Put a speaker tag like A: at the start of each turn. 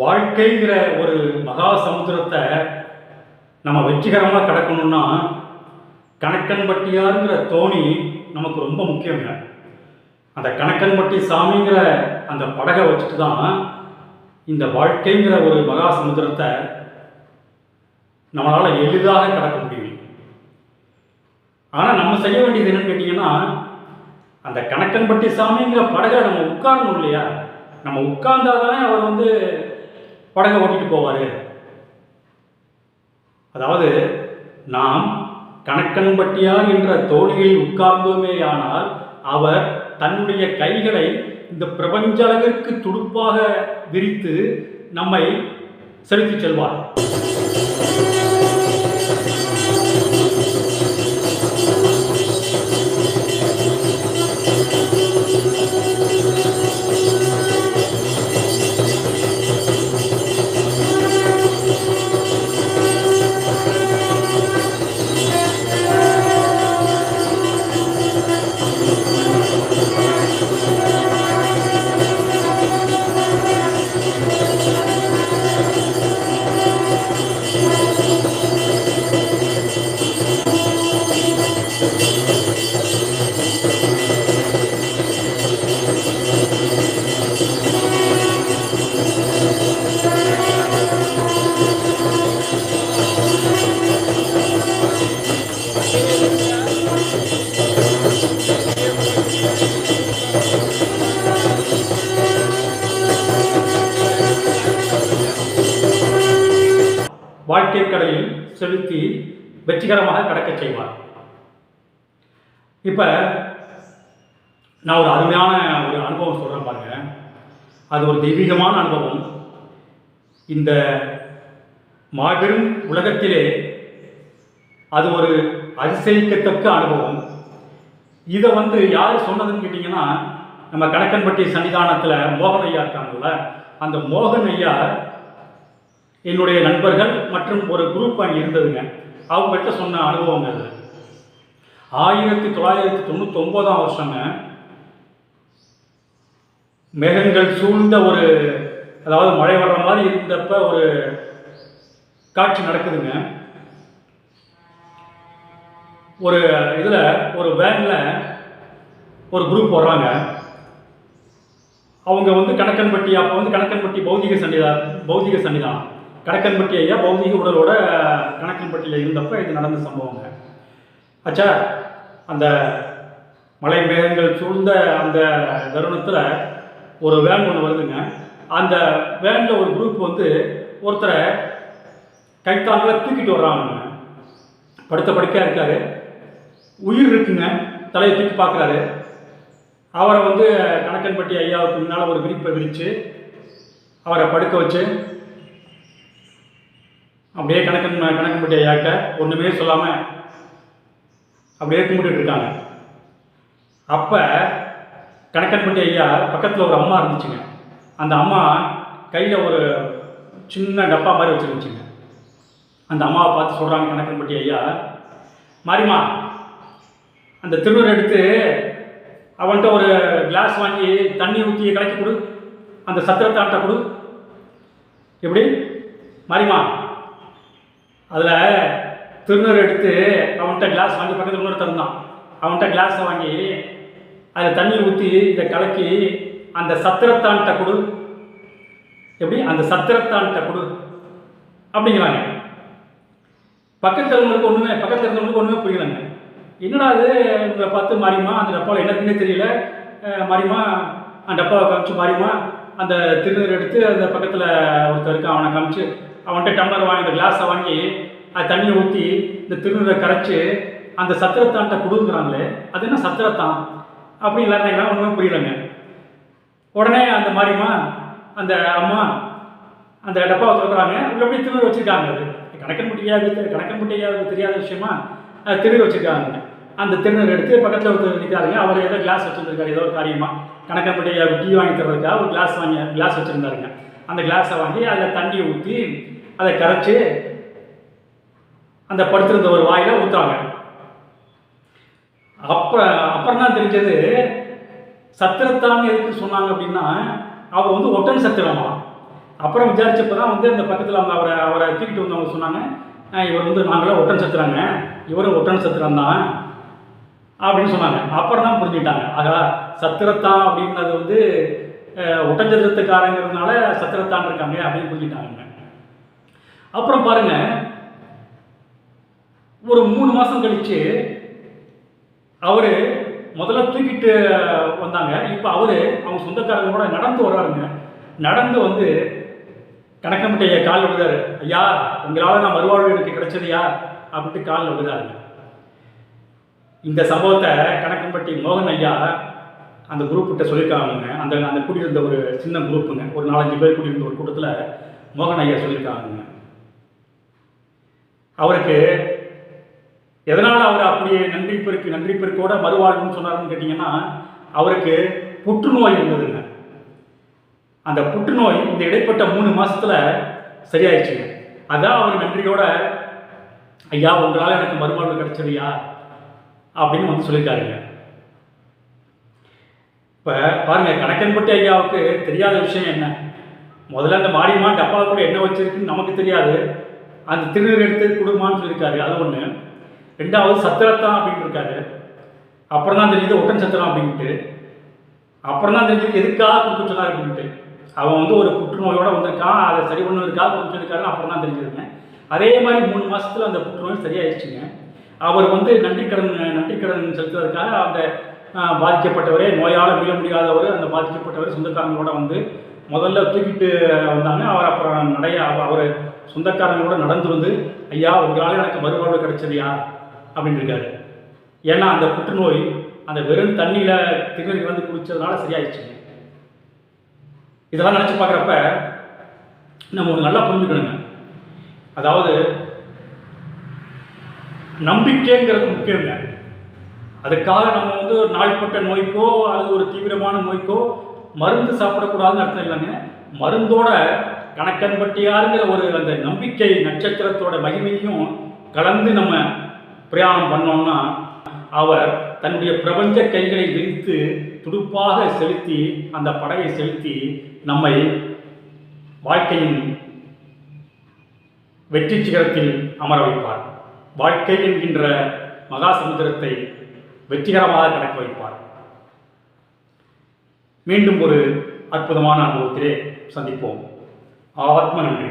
A: வாழ்க்கைங்கிற ஒரு மகா சமுத்திரத்தை நம்ம வெற்றிகரமாக கடக்கணும்னா கணக்கன்பட்டியாருங்கிற தோணி நமக்கு ரொம்ப முக்கியங்க. அந்த கணக்கன்பட்டி சாமிங்கிற அந்த படகை வச்சுட்டு தான் இந்த வாழ்க்கைங்கிற ஒரு மகா சமுத்திரத்தை நம்மளால் எளிதாக கடக்க முடியும். ஆனால் நம்ம செய்ய வேண்டியது என்னன்னு கேட்டிங்கன்னா அந்த கணக்கன்பட்டி சாமிங்கிற படகை நம்ம உட்காரணும் இல்லையா? நம்ம உட்கார்ந்தாதானே அவர் வந்து படகை ஓட்டிட்டு போவார். அதாவது நாம் கணக்கன்பட்டியார் என்ற தோணியில் உட்கார்ந்தோமேயானால் அவர் தன்னுடைய கைகளை இந்த பிரபஞ்ச அளவிற்கு துடுப்பாக விரித்து நம்மை செலுத்திச் செல்வார். வாழ்க்கை கடலில் செலுத்தி வெற்றிகரமாக கடக்கச் செய்வார். இப்போ நான் ஒரு அருமையான ஒரு அனுபவம் சொல்கிறேன் பாருங்க. அது ஒரு தெய்வீகமான அனுபவம். இந்த மாபெரும் உலகத்திலே அது ஒரு அதிசயிக்கத்தக்க அனுபவம். இதை வந்து யார் சொன்னதுன்னு கேட்டிங்கன்னா நம்ம கணக்கன்பட்டி சன்னிதானத்தில் மோகன் ஐயா இருக்காங்கல்ல அந்த மோகன் ஐயா என்னுடைய நண்பர்கள் மற்றும் ஒரு குரூப் அங்கே இருந்ததுங்க. அவங்கள்ட்ட சொன்ன அனுபவம் அது. ஆயிரத்தி தொள்ளாயிரத்தி தொண்ணூத்தொம்போதாம் வருஷங்க மேகங்கள் சூழ்ந்த ஒரு அதாவது மழை வர்ற மாதிரி இருந்தப்ப ஒரு காட்சி நடக்குதுங்க. ஒரு இதில் ஒரு வேனில் ஒரு குரூப் வர்றாங்க. அவங்க வந்து கணக்கன்பட்டி அப்போ வந்து கணக்கன்பட்டி பௌதிக சன்னிதா பௌதிக சன்னிதானம். கணக்கன்பட்டி ஐயா பௌதிக உடலோட கணக்கன்பட்டியில் இருந்தப்போ இது நடந்த சம்பவங்க. ஆச்சா அந்த மலை மேகங்கள் சூழ்ந்த அந்த தருணத்தில் ஒரு வேன் ஒன்று வருதுங்க. அந்த வேனில் ஒரு குரூப் வந்து ஒருத்தரை கைத்தாங்கில் தூக்கிட்டு வர்றாங்க படுத்த படுக்கையாக இருக்காரு. உயிர் இருக்குங்க. தலையை தூக்கி பார்க்குறாரு. அவரை வந்து கணக்கன்பட்டி ஐயாவுக்கு முன்னால் ஒரு விரிப்பை விரித்து அவரை படுக்க வச்சு அப்படியே கணக்கன் கணக்கன்பட்டி ஐயாக்கிட்ட ஒன்றுமே சொல்லாமல் அப்படியே கும்பிட்டு இருக்காங்க. அப்போ கணக்கன்பட்டி ஐயா பக்கத்தில் ஒரு அம்மா இருந்துச்சுங்க. அந்த அம்மா கையில் ஒரு சின்ன டப்பா மாதிரி வச்சுருந்துச்சுங்க. அந்த அம்மாவை பார்த்து சொல்கிறாங்க கணக்கன்பட்டி ஐயா மாரிமா அந்த திருவர் எடுத்து அவன்கிட்ட ஒரு கிளாஸ் வாங்கி தண்ணி ஊற்றி கலக்கி கொடு. அந்த சத்திரத்தான்ட்ட கொடு. எப்படி? மாரிமா அதில் திருநூறு எடுத்து அவன்கிட்ட கிளாஸ் வாங்கி பக்கத்தில் இன்னொரு தந்தான் அவன்கிட்ட கிளாஸை வாங்கி அதில் தண்ணி ஊற்றி இதை கலக்கி அந்த சத்திரத்தான்ட்ட கொடு. எப்படி? அந்த சத்திரத்தான்ட்ட கொடு. அப்படிங்கிறாங்க. பக்கத்தில் இருந்தவங்களுக்கு ஒன்றுமே பக்கத்தில் இருந்தவங்களுக்கு ஒன்றுமே புரியலைங்க. என்னடா அது உங்களை பார்த்து மாறிமா அந்த டப்பாவில் என்னதுன்னே தெரியல. அஹ் மாறிமா அந்த டப்பாவை காமிச்சு மாறிமா அந்த திருநீர் எடுத்து அந்த பக்கத்தில் ஒருத்தருக்கு அவனை காமிச்சு அவன்கிட்ட டம்ளர் வாங்கி அந்த கிளாஸை வாங்கி தண்ணியை ஊற்றி இந்த திருநீரை கரைச்சி அந்த சத்திரத்தான்ட்ட கொடுக்குறாங்களே அது என்ன சத்திரத்தான்? அப்படி எல்லாரும் ஒன்றுமே புரியலைங்க. உடனே அந்த மாதிரிமா அந்த அம்மா அந்த டப்பாவை திறக்கிறாங்க. உள்ள எப்படி திருநூறு வச்சுருக்காங்க. அது கணக்கன்பட்டியாவுக்கு கணக்கன்பட்டியாவுக்கு தெரியாத விஷயமா? அஹ், திருநூறு வச்சுருக்காங்க. அந்த திருநூறு எடுத்து பக்கத்தில் ஒருத்தர் நிற்கிறாருங்க அவர் ஏதோ கிளாஸ் வச்சுருந்துருக்காரு ஏதோ ஒரு காரியமாக கணக்கன்பட்டியாவுக்கு டீ வாங்கி தர்றதுக்காக ஒரு கிளாஸ் வாங்கி கிளாஸ் வச்சுருந்தாருங்க. அந்த கிளாஸை வாங்கி அதில் தண்ணியை ஊற்றி அதை கரைச்சி அந்த படுத்திருந்த ஒரு வாயில ஊற்றுறாங்க அப்ப அப்புறம் தான் தெரிஞ்சது சத்திரத்தான் எதுக்கு சொன்னாங்க அப்படின்னா அவர் வந்து ஒட்டன் சத்திரமா? அப்புறம் விசாரிச்சப்ப தான் வந்து அந்த பக்கத்தில் அவங்க அவரை அவரை தூக்கிட்டு வந்தவங்க சொன்னாங்க இவர் வந்து நாங்களாம் ஒட்டன் சத்திரங்க. இவரும் ஒட்டன் சத்திரம் தான் அப்படின்னு சொன்னாங்க. அப்புறம் தான் புரிஞ்சுக்கிட்டாங்க. ஆகா சத்திரத்தான் அப்படின்றது வந்து ஒட்டஞ்சத்திரத்துக்காரங்கிறதுனால சத்திரத்தான் இருக்காங்க அப்படின்னு புரிஞ்சுக்கிட்டாங்க. அப்புறம் பாருங்கள் ஒரு மூணு மாதம் கழிச்சு அவர் முதல்ல தூக்கிட்டு வந்தாங்க. இப்போ அவர் அவங்க சொந்தக்காரங்க கூட நடந்து வர்றாருங்க. நடந்து வந்து கணக்கம்பட்டி ஐயா கால் விழுதாரு ஐயா உங்களால் நான் மறுவாழ்வு எனக்கு கிடைச்சதையா அப்படின்ட்டு காலில் விழுதாருங்க இந்த சம்பவத்தை கணக்கம்பட்டி மோகன் ஐயா அந்த குரூப்கிட்ட சொல்லியிருக்காங்க அந்த அந்த கூட்டியிருந்த ஒரு சின்ன குரூப்புங்க ஒரு நாலஞ்சு பேர் கூட்டியிருந்த ஒரு கூட்டத்தில் மோகன் ஐயா சொல்லியிருக்காங்க அவருக்கு எதனால் அவர் அப்படியே நன்றி பெருக்கு நன்றி பெருக்கோட மறுவாழ்வுன்னு சொன்னாருன்னு கேட்டிங்கன்னா அவருக்கு புற்றுநோய் இருந்ததுங்க அந்த புற்றுநோய் இந்த இடைப்பட்ட மூணு மாதத்தில் சரியாயிடுச்சுங்க அதான் அவர் நன்றியோட ஐயா உங்களால் எனக்கு மறுவாழ்வு கிடைச்சதுயா? அப்படின்னு வந்து சொல்லியிருக்காருங்க இப்போ பாருங்கள் கணக்கன்பட்டு ஐயாவுக்கு தெரியாத விஷயம் என்ன? முதல்ல அந்த மாரியம்மா கூட என்ன வச்சிருக்குன்னு நமக்கு தெரியாது. அந்த திருநீர் எடுத்து கொடுமான்னு சொல்லியிருக்காரு. அது ஒன்று ரெண்டாவது சத்திரத்தான் அப்படின்னு இருக்காரு. அப்புறம் தான் தெரிஞ்சது ஒட்டன் சத்திரம் அப்படின்ட்டு. அப்புறம் தான் தெரிஞ்சது எதுக்காக கொடுக்க அப்படின்ட்டு அவன் வந்து ஒரு புற்றுநோயோட வந்திருக்கான் அதை சரி பண்ணுவதற்காக குடிச்சிருக்காருன்னு அப்புறம் தான் தெரிஞ்சதுங்க அதே மாதிரி மூணு மாசத்துல அந்த புற்றுநோய் சரியாயிடுச்சுங்க. அவர் வந்து நன்றிக்கடன் நன்றிக்கடன் செலுத்துவதற்காக அந்த பாதிக்கப்பட்டவரே நோயால் மீள முடியாதவர் அந்த பாதிக்கப்பட்டவர் சொந்தக்காரங்களோட வந்து முதல்ல தூக்கிட்டு வந்தாங்க. அவர் அப்புறம் நடைய அவர் சொந்தக்காரங்களோட நடந்து வந்து ஐயா உங்களால் எனக்கு மறுவாழ்வு கிடைச்சதுயா அப்படின்னு இருக்காரு ஏன்னா அந்த புற்றுநோய் அந்த வெறும் தண்ணியில் திருநீர் வந்து குடித்ததுனால சரியாயிடுச்சுங்க இதெல்லாம் நினச்சி பார்க்குறப்ப நம்ம ஒன்று நல்லா புரிஞ்சுக்கணுங்க. அதாவது நம்பிக்கைங்கிறது முக்கியங்க. அதுக்காக நம்ம வந்து ஒரு நாள்பட்ட நோய்க்கோ அல்லது ஒரு தீவிரமான நோய்க்கோ மருந்து சாப்பிடக்கூடாதுன்னு அர்த்தம் இல்லைங்க. மருந்தோட கணக்கன்பட்டியாருங்கிற ஒரு அந்த நம்பிக்கை நட்சத்திரத்தோட மகிமையும் கலந்து நம்ம பிரயாணம் பண்ணோம்னா அவர் தன்னுடைய பிரபஞ்ச கைகளை விரித்து துடுப்பாக செலுத்தி அந்த படகை செலுத்தி நம்மை வாழ்க்கையின் வெற்றி சிகரத்தில் அமர வைப்பார். வாழ்க்கை என்கின்ற மகாசமுத்திரத்தை வெற்றிகரமாக கடக்க வைப்பார். மீண்டும் ஒரு அற்புதமான அனுபவத்திலே சந்திப்போம். ஆத்ம நன்றி.